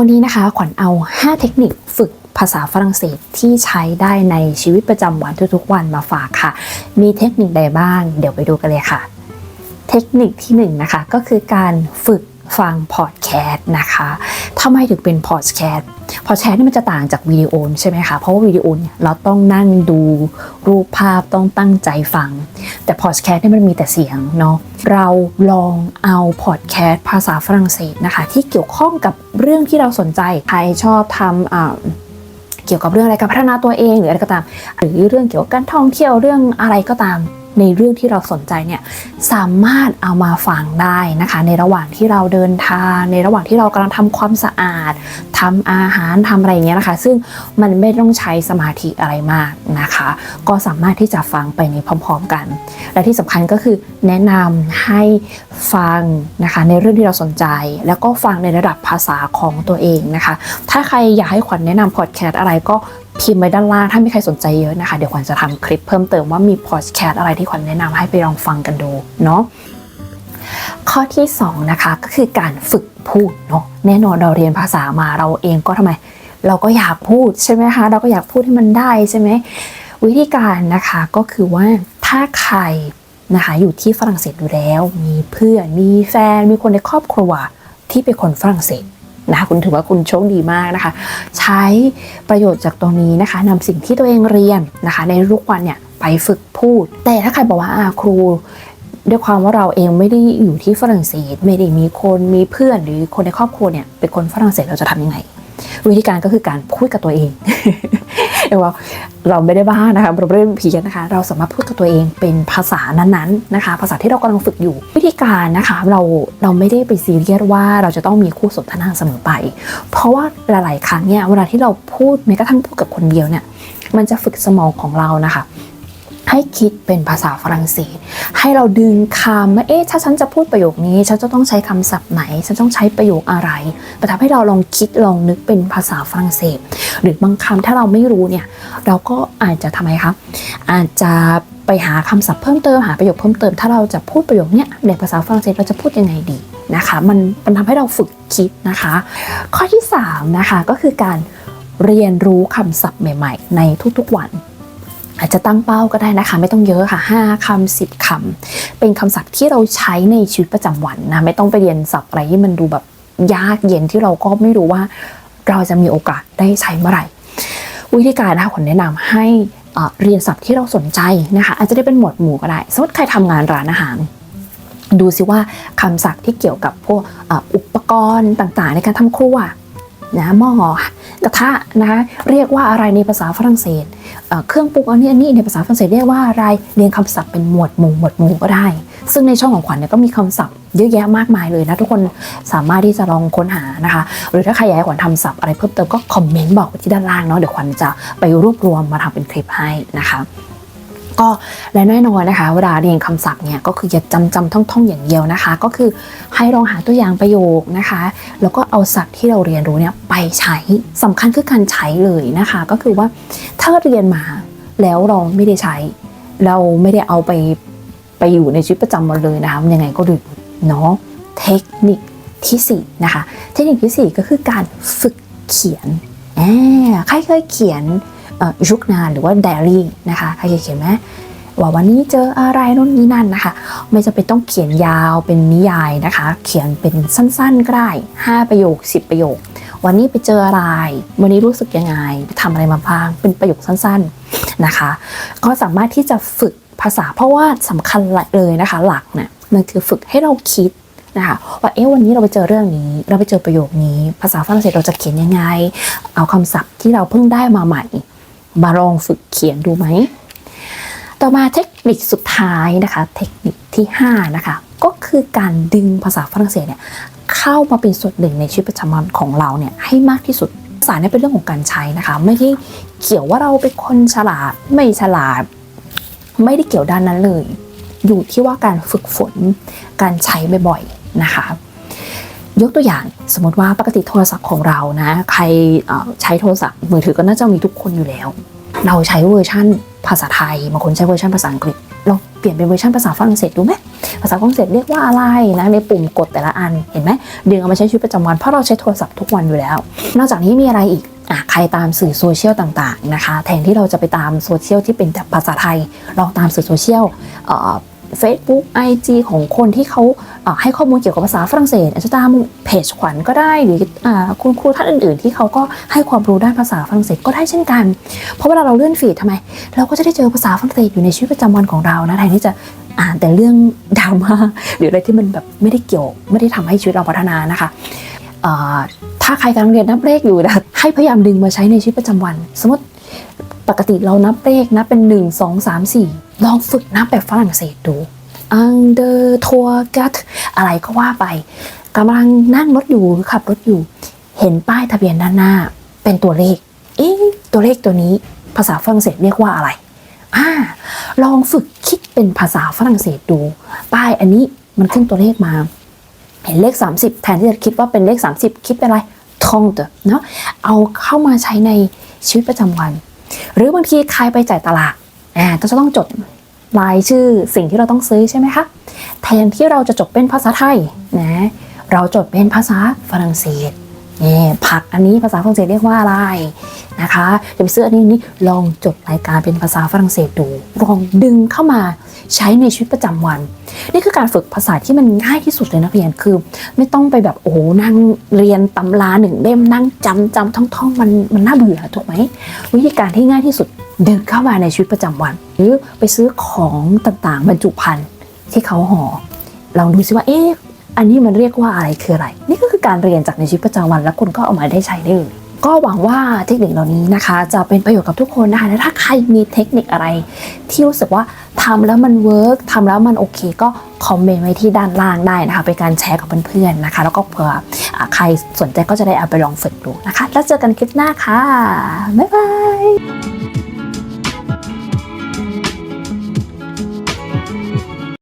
วันนี้นะคะขวัญเอา 5 เทคนิคฝึกภาษาฝรั่งเศสที่ใช้ได้ในชีวิตประจำวันทุกๆ วันมาฝากค่ะ มีเทคนิคใดบ้าง เดี๋ยวไปดูกันเลยค่ะ เทคนิคที่1นงนะคะก็คือการฝึกฟังพอดแคสต์นะคะทำไมถึงเป็นพอดแคสต์ พอแคสต์นี่มันจะต่างจากวิดีโอใช่ไหมคะ เพราะว่าวิดีโอเนี่ยเราต้องนั่งดูรูปภาพต้องตั้งใจฟัง แต่พอดแคสต์นี่มันมีแต่เสียงเนาะเราลองเอาพอดแคสต์ภาษาฝรั่งเศสนะคะ ที่เกี่ยวข้องกับเรื่องที่เราสนใจใครชอบทำอ่าเกี่ยวกับเรื่องอะไรการพัฒนาตัวเองหรืออะไรก็ตาม หรือเรื่องเกี่ยวกับการท่องเที่ยวเรื่องอะไรก็ตาม ในเรื่องที่เราสนใจเนี่ยสามารถเอามาฟังได้นะคะ ในระหว่างที่เราเดินทาง ในระหว่างที่เรากำลังทำความสะอาดทำอาหารทำอะไรอย่างเงี้ยนะคะ ซึ่งมันไม่ต้องใช้สมาธิอะไรมากนะคะ ก็สามารถที่จะฟังไปในพร้อม ๆกัน และที่สำคัญก็คือแนะนำให้ฟังนะคะในเรื่องที่เราสนใจ แล้วก็ฟังในระดับภาษาของตัวเองนะคะ ถ้าใครอยากให้ขวัญแนะนำพอดแคสต์อะไรก็ พิมพ์ไว้ด้านล่าง ถ้ามีใครสนใจเยอะนะคะ เดี๋ยวขวัญจะทำคลิปเพิ่มเติมว่ามีพอดแคสต์อะไรที่ขวัญแนะนำให้ไปลองฟังกันดูเนาะข้อที่สองนะคะก็คือการฝึกพูดเนาะแน่นอนเราเรียนภาษามาเราเองก็ทำไม เราก็อยากพูดใช่ไหมคะเราก็อยากพูดให้มันได้ใช่ไหมวิธีการนะคะก็คือว่าถ้าใครนะคะอยู่ที่ฝรั่งเศสอยู่แล้ว มีเพื่อนมีแฟนมีคนในครอบครัวที่เป็นคนฝรั่งเศส นะคะคุณถือว่าคุณโชคดีมากนะคะ ใช้ประโยชน์จากตรงนี้นะคะนำสิ่งที่ตัวเองเรียนนะคะ ในทุกวันเนี่ยไปฝึกพูด แต่ถ้าใครบอกว่าอาครูด้วยความว่าเราเองไม่ได้อยู่ที่ฝรั่งเศส ไม่ได้มีคนมีเพื่อนหรือคนในครอบครัวเนี่ยเป็นคนฝรั่งเศสเราจะทำยังไง วิธีการก็คือการพูดกับตัวเอง เดี๋ยกว่าเราไม่ได้บ้านะคะเราไม่ได้เพี้ยนนะคะ เราสามารถพูดกับตัวเองเป็นภาษานั้นๆนะคะ ภาษาที่เรากำลังฝึกอยู่ วิธีการนะคะเราเราไม่ได้ไปซีเรียสว่าเราจะต้องมีคู่สนทนาเสมอไป เพราะว่าหลายๆครั้งเนี่ยเวลาที่เราพูดแม้กระทั่งพูดกับคนเดียวเนี่ยมันจะฝึกสมองของเรานะคะ ให้คิดเป็นภาษาฝรั่งเศส ให้เราดึงคำว่าเอ๊ะถ้าฉันจะพูดประโยคนี้ ฉันจะต้องใช้คำศัพท์ไหน ฉันต้องใช้ประโยคอะไรมันทำให้เราลองคิดลองนึกเป็นภาษาฝรั่งเศส หรือบางคำถ้าเราไม่รู้เนี่ย เราก็อาจจะทำไมคะอาจจะไปหาคำศัพท์เพิ่มเติมหาประโยคเพิ่มเติม ถ้าเราจะพูดประโยคเนี้ยในภาษาฝรั่งเศสเราจะพูดยังไงดีนะคะมันมันทำให้เราฝึกคิดนะคะ ข้อที่สามนะคะก็คือการเรียนรู้คำศัพท์ใหม่ ๆ ในทุกๆวัน อาจจะตั้งเป้าก็ได้นะคะ ไม่ต้องเยอะค่ะ 5คำ10คำเป็นคำศัพท์ที่เราใช้ในชีวิตประจำวันนะ ไม่ต้องไปเรียนศัพท์อะไรที่มันดูแบบยากเย็นที่เราก็ไม่รู้ว่าเราจะมีโอกาสได้ใช้เมื่อไหร่ วิธีการนะคะขวัญแนะนำให้เรียนศัพท์ที่เราสนใจนะคะ อาจจะได้เป็นหมวดหมู่ก็ได้ สมมติใครทำงานร้านอาหาร ดูซิว่าคำศัพท์ที่เกี่ยวกับพวกอ่ออุปกรณ์ต่างๆ ในการทำครัวนะหม้อ กระทะนะคะเรียกว่าอะไรในภาษาฝรั่งเศสเครื่องปรุงอันนี้อันนี้ในภาษาฝรั่งเศสเรียกว่าอะไรเรียงคำศัพท์เป็นหมวดหมู่หมวดหมู่ก็ได้ ซึ่งในช่องของขวัญเนี่ยก็มีคำศัพท์เยอะแยะมากมายเลยนะทุกคนสามารถที่จะลองค้นหานะคะ หรือถ้าใครอยากให้ขวัญทำศัพท์อะไรเพิ่มเติมก็คอมเมนต์บอกไว้ที่ด้านล่างเนาะเดี๋ยวขวัญจะไปรวบรวมมาทำเป็นคลิปให้นะคะ ก็และแน่นอนนะคะ เวลาเรียนคำศัพท์เนี่ยก็คืออย่าจำจำท่องท่องอย่างเดียวนะคะ ก็คือให้ลองหาตัวอย่างประโยคนะคะ แล้วก็เอาศัพท์ที่เราเรียนรู้เนี่ยไปใช้สำคัญคือการใช้เลยนะคะ ก็คือว่าถ้าเรียนมาแล้วเราไม่ได้ใช้ เราไม่ได้เอาไปไปอยู่ในชีวิตประจำวันเลยนะคะยังไงก็ลืมเนาะเทคนิคที่สี่นะคะเทคนิคที่สี่ก็คือการฝึกเขียนแอบใครเคยเขียน ยุคนานหรือว่าไดอารี่นะคะใครเคยเขียนไหมว่าวันนี้เจออะไรนู่นนี่นั่นนะคะ ไม่จำเป็นต้องเขียนยาวเป็นนิยายนะคะ เขียนเป็นสั้นๆก็ได้5ประโยค 10 ประโยค วันนี้ไปเจออะไร วันนี้รู้สึกยังไงไปทำอะไรมาบ้างเป็นประโยคสั้นๆนะคะ ก็สามารถที่จะฝึกภาษาเพราะว่าสำคัญเลยนะคะ หลักเนี่ยมันคือฝึกให้เราคิดนะคะว่าเอ๊ะวันนี้เราไปเจอเรื่องนี้ เราไปเจอประโยคนี้ ภาษาฝรั่งเศสเราจะเขียนยังไง เอาคำศัพท์ที่เราเพิ่งได้มาใหม่ มาลองฝึกเขียนดูไหม ต่อมาเทคนิคสุดท้ายนะคะ เทคนิคที่ 5 นะคะ ก็คือการดึงภาษาฝรั่งเศสเนี่ยเข้ามาเป็นส่วนหนึ่งในชีวิตประจำวันของเราเนี่ยให้มากที่สุดภาษาเนี่ยเป็นเรื่องของการใช้นะคะ ไม่ได้เกี่ยวว่าเราเป็นคนฉลาดไม่ฉลาด ไม่ได้เกี่ยวด้านนั้นเลย อยู่ที่ว่าการฝึกฝนการใช้บ่อยๆนะคะ ยกตัวอย่างสมมติว่าปกติโทรศัพท์ของเรานะใครใช้โทรศัพท์มือถือก็น่าจะมีทุกคนอยู่แล้ว เราใช้เวอร์ชั่นภาษาไทยบางคนใช้เวอร์ชันภาษาอังกฤษเราเปลี่ยนเป็นเวอร์ชันภาษาฝรั่งเศสดูไหมภาษาฝรั่งเศสเรียกว่าอะไรนะในปุ่มกดแต่ละอันเห็นไหมดึงเอามาใช้ชีวิตประจำวันเพราะเราใช้โทรศัพท์ทุกวันอยู่แล้ว นอกจากนี้มีอะไรอีกอะใครตามสื่อโซเชียลต่างๆนะคะ แทนที่เราจะไปตามโซเชียลที่เป็นแต่ภาษาไทย เราตามสื่อโซเชียล เฟซบุ๊กไอจีของคนที่เขาให้ข้อมูลเกี่ยวกับภาษาฝรั่งเศสอาจจะตามเพจขวัญก็ได้ หรืออคุณครูท่านอื่น ๆ ที่เขาก็ให้ความรู้ด้านภาษาฝรั่งเศสก็ได้เช่นกัน เพราะเวลาเราเลื่อนฟีดทำไม เราก็จะได้เจอภาษาฝรั่งเศสอยู่ในชีวิตประจำวันของเรานะแทนที่จะอ่านแต่เรื่องดราม่าหรืออะไรที่มันแบบไม่ได้เกี่ยวไม่ได้ทำให้ชีวิตเราพัฒนานะคะถ้าใครกำลังเรียนนับเลขอยู่นะให้พยายามดึงมาใช้ในชีวิตประจำวัน สมมติปกติเรานับเลขนะเป็น 1 2 3 4 ลองฝึกนับแบบฝรั่งเศสดู under t o u r gat อะไรก็ว่าไปกำลังนั่งรถอยู่หรือขับรถอยู่ เห็นป้ายทะเบียนด้านหน้า เป็นตัวเลข เอ๊ะตัวเลขตัวนี้ ภาษาฝรั่งเศสเรียกว่าอะไรอ่าลองฝึกคิดเป็นภาษาฝรั่งเศสดู ป้ายอันนี้มันขึ้นตัวเลขมา เห็นเลข 30 แทนที่จะคิดว่าเป็นเลข 30 คิดเป็นอะไรทองเตเนาะเอาเข้ามาใช้ในชีวิตประจำวัน หรือบางทีใครไปจ่ายตลาด อ่าก็จะต้องจดรายชื่อสิ่งที่เราต้องซื้อใช่ไหมคะ แทนที่เราจะจดเป็นภาษาไทยนะ เราจดเป็นภาษาฝรั่งเศส ผักอันนี้ภาษาฝรั่งเศสเรียกว่าอะไรนะคะจะไปซื้ออันนี้นี่ลองจดรายการเป็นภาษาฝรั่งเศสดูลองดึงเข้ามาใช้ในชีวิตประจำวัน นี่คือการฝึกภาษาที่มันง่ายที่สุดเลยนักเรียนคือ ไม่ต้องไปแบบโอ้นั่งเรียนตำราหนึ่งเล่มนั่งจำจำท่องท่องมันมันน่าเบื่อถูกไหมวิธีการที่ง่ายที่สุดดึงเข้ามาในชีวิตประจำวัน หรือไปซื้อของต่างๆบรรจุภัณฑ์ที่เขาห่อลองดูซิว่าเอ๊ะ อันนี้มันเรียกว่าอะไรคืออะไร นี่ก็คือการเรียนจากในชีวิตประจำวัน แล้วคุณก็เอามาได้ใช้ได้เลยก็หวังว่าเทคนิคเหล่านี้นะคะ จะเป็นประโยชน์กับทุกคนนะคะและถ้าใครมีเทคนิคอะไร ที่รู้สึกว่าทำแล้วมันเวิร์กทำแล้วมันโอเค ก็คอมเมนต์ไว้ที่ด้านล่างได้นะคะเป็นการแชร์กับเพื่อนๆนะคะ แล้วก็เผื่อใครสนใจก็จะได้เอาไปลองฝึกดูนะคะ แล้วเจอกันคลิปหน้าค่ะ บ๊ายบาย